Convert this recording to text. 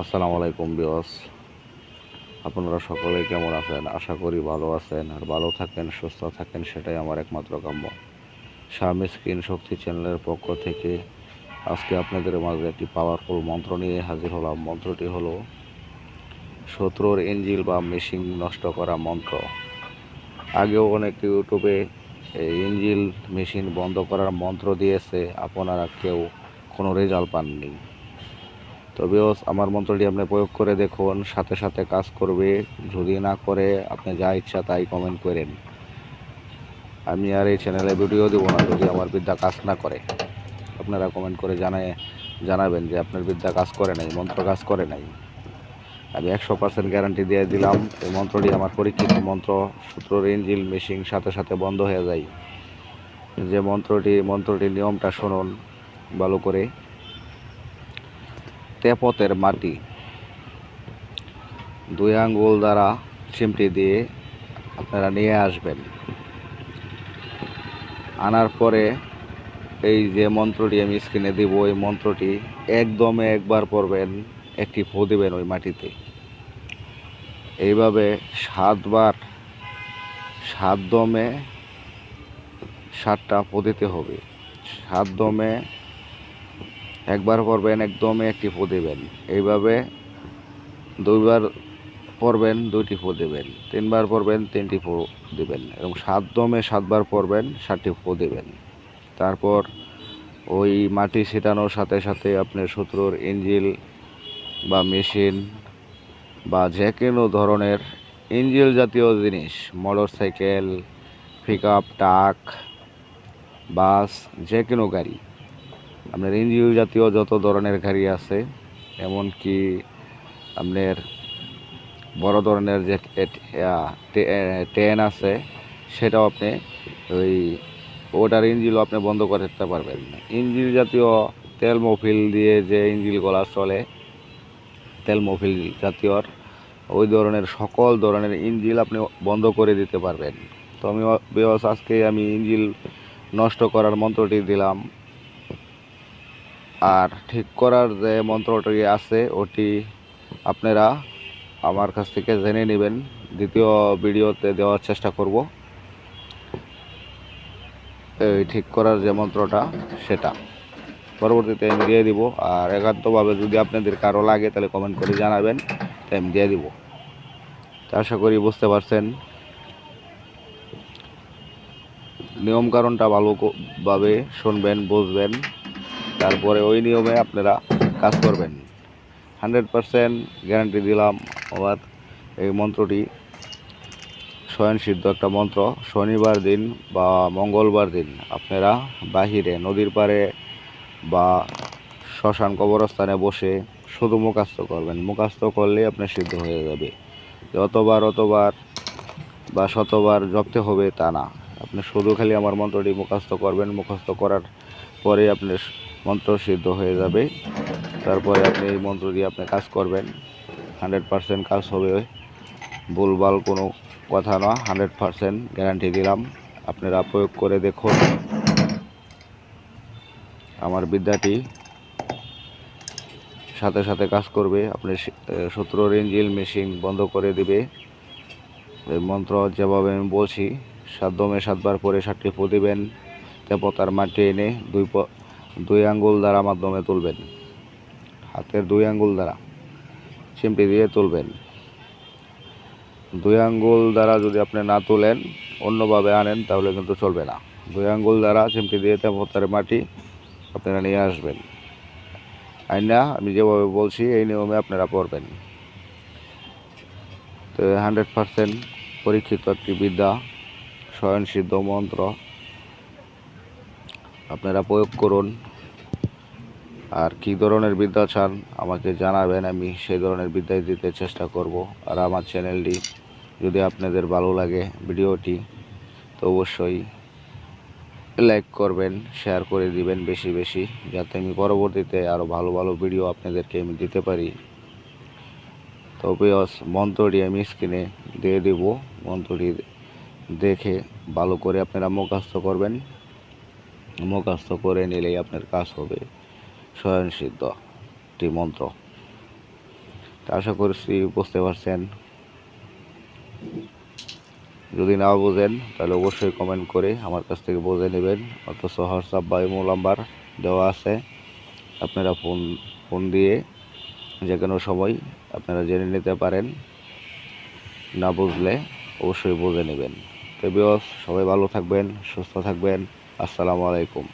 আসসালামু আলাইকুম বিয়স আপনারা সকলে কেমন আছেন? আশা করি ভালো আছেন। আর ভালো থাকেন, সুস্থ থাকেন, সেটাই আমার একমাত্র কাম্য। স্বামী স্ক্রিন শক্তি চ্যানেলের পক্ষ থেকে আজকে আপনাদের মাঝে একটি পাওয়ারফুল মন্ত্র নিয়ে হাজির হলাম। মন্ত্রটি হলো, শত্রুর ইঞ্জিল বা মেশিন নষ্ট করা মন্ত্র। আগেও অনেক ইউটিউবে ইঞ্জিল মেশিন বন্ধ করার মন্ত্র দিয়েছে। আপনারা কেউ কোনো রেজাল্ট পাননি। তবেও আমার মন্ত্রটি আপনি প্রয়োগ করে দেখুন, সাথে সাথে কাজ করবে। যদি না করে, আপনি যা ইচ্ছা তাই কমেন্ট করেন। আমি আর এই চ্যানেলে ভিডিও দেবো না, যদি আমার বিদ্যা কাজ না করে। আপনারা কমেন্ট করে জানায়, জানাবেন যে আপনার বিদ্যা কাজ করে নাই, মন্ত্র কাজ করে নাই। আমি একশো পার্সেন্ট গ্যারান্টি দিয়ে দিলাম, এই মন্ত্রটি আমার পরীক্ষিত মন্ত্র, সূত্রর ইঞ্জিল মেশিন সাথে সাথে বন্ধ হয়ে যায়। যে মন্ত্রটি, মন্ত্রটির নিয়মটা শুনুন ভালো করে। তেপতের মাটি। দুই আঙ্গুল দ্বারা চিমটি দিয়ে আপনারা নিয়ে আসবেন। আনার পরে এই যে মন্ত্রটি আমি স্ক্রিনে দিব, ওই মন্ত্রটি একদমে একবার পড়বেন, একটি ফু দেবেন ওই মাটিতে। এইভাবে সাতবার সাত দমে সাতটা ফু দিতে হবে। সাত দমে একবার পড়বেন, একদমই একটি ফু দেবেন। এইভাবে দুইবার পড়বেন, দুইটি ফু দেবেন। তিনবার পড়বেন, তিনটি ফু দেবেন এবং সাত দমে সাতবার পড়বেন, সাতটি ফু দেবেন। তারপর ওই মাটি ছিটানোর সাথে সাথে আপনার শত্রুর ইঞ্জিল বা মেশিন বা যে কোনো ধরনের ইঞ্জিল জাতীয় জিনিস motor cycle pick up truck, bus, যে কোনো গাড়ি আপনার ইঞ্জিল জাতীয় যত ধরনের গাড়ি আছে, এমনকি আপনার বড় ধরনের যে ট্রেন আছে, সেটাও আপনি ওই ওটার ইঞ্জিলও আপনি বন্ধ করতে পারবেন না। ইঞ্জিল জাতীয় তেল মফিল দিয়ে যে ইঞ্জিল গলা চলে, তেল মফিল জাতীয়র, ওই ধরনের সকল ধরনের ইঞ্জিল আপনি বন্ধ করে দিতে পারবেন। তো আমি আজকে আমি ইঞ্জিল নষ্ট করার মন্ত্রটি দিলাম। আর ঠিক করার যে মন্ত্রটি আছে, ওটি আপনারা আমার কাছ থেকে জেনে নেবেন। দ্বিতীয় ভিডিওতে দেওয়ার চেষ্টা করব। এই ঠিক করার যে মন্ত্রটা, সেটা। পরবর্তীতে আমি দিয়ে দিব, আর একান্তভাবে যদি আপনাদের কারও লাগে, তাহলে কমেন্ট করে জানাবেন তাই আমি দিয়ে দিব। আশা করি বুঝতে পারছেন। নিয়ম কারণটা ভালোভাবে শুনবেন, বুঝবেন। তারপরে ওই নিয়মে আপনারা কাজ করবেন। হান্ড্রেড পারসেন্ট গ্যারান্টি দিলাম আবার এই মন্ত্রটি স্বয়ংসিদ্ধ একটা মন্ত্র। শনিবার দিন বা মঙ্গলবার দিন আপনারা বাহিরে, নদীর পাড়ে বা শ্মশান কবরস্থানে বসে শুধু মুখাস্ত করবেন। মুখাস্ত করলে আপনার সিদ্ধ হয়ে যাবে। যতবার অতবার বা শতবার জপতে হবে তা না। আপনি শুধু খালি আমার মন্ত্রটি মুখাস্ত করবেন। মুখস্থ করার পরে আপনার মন্ত্র সিদ্ধ হয়ে যাবে। তারপরে আপনি এই মন্ত্র দিয়ে আপনি কাজ করবেন। হান্ড্রেড পারসেন্ট কাজ হবে। ভুলভাল কোনো কথা না, হান্ড্রেড পারসেন্ট গ্যারান্টি দিলাম। আপনারা প্রয়োগ করে দেখুন। আমার বিদ্যাটি সাথে সাথে কাজ করবে। আপনি শত্রুর ইঞ্জিল মেশিন বন্ধ করে দিবে। এই মন্ত্র যেভাবে আমি বলছি সাত দমে সাতবার পরে সাতটি ফু দিবেন তেপতার মাটি এনে দুই দুই আঙ্গুল দ্বারা মাধ্যমে তুলবেন। হাতের দুই আঙ্গুল দ্বারা, চিমটি দিয়ে তুলবেন। দুই আঙ্গুল দ্বারা যদি আপনি না তুলেন, অন্যভাবে আনেন, তাহলে কিন্তু চলবে না। দুই আঙ্গুল দ্বারা চিমটি দিয়ে তেপতার মাটি আপনারা নিয়ে আসবেন। আইনা, আমি যেভাবে বলছি, এই নিয়মে আপনারা পড়বেন। তো হান্ড্রেড পারসেন্ট পরীক্ষিত একটি বিদ্যা, স্বয়ংসিদ্ধ মন্ত্র। আপনারা প্রয়োগ করুন। আর কী ধরনের বিদ্যা চান আমাকে জানাবেন, আমি সেই ধরনের বিদ্যায় দিতে চেষ্টা করব। আর আমার চ্যানেলটি যদি আপনাদের ভালো লাগে ভিডিওটি, তো অবশ্যই লাইক করবেন, শেয়ার করে দিবেন বেশি বেশি, যাতে আমি পরবর্তীতে আরও ভালো ভালো ভিডিও আপনাদেরকে আমি দিতে পারি। তবে মন্ত্রটি আমি স্ক্রিনে দিয়ে দেব। মন্ত্রটি দেখে ভালো করে আপনারা মুখাস্ত করবেন। মুখাস্ত করে নিলেই আপনার কাজ হবে। স্বয়ংসিদ্ধ একটি মন্ত্র আশা করছি বুঝতে পারছেন। যদি না বোঝেন, তাহলে অবশ্যই কমেন্ট করে আমার কাছ থেকে বুঝে নেবেন। অথচ হোয়াটসঅ্যাপ বা ইমো নাম্বার দেওয়া আছে। আপনারা ফোন ফোন দিয়ে যে কোনো সময় আপনারা জেনে নিতে পারেন। না বুঝলে অবশ্যই বুঝে নেবেন। তো বিয়স সবাই ভালো থাকবেন, সুস্থ থাকবেন। আসসালামু আলাইকুম।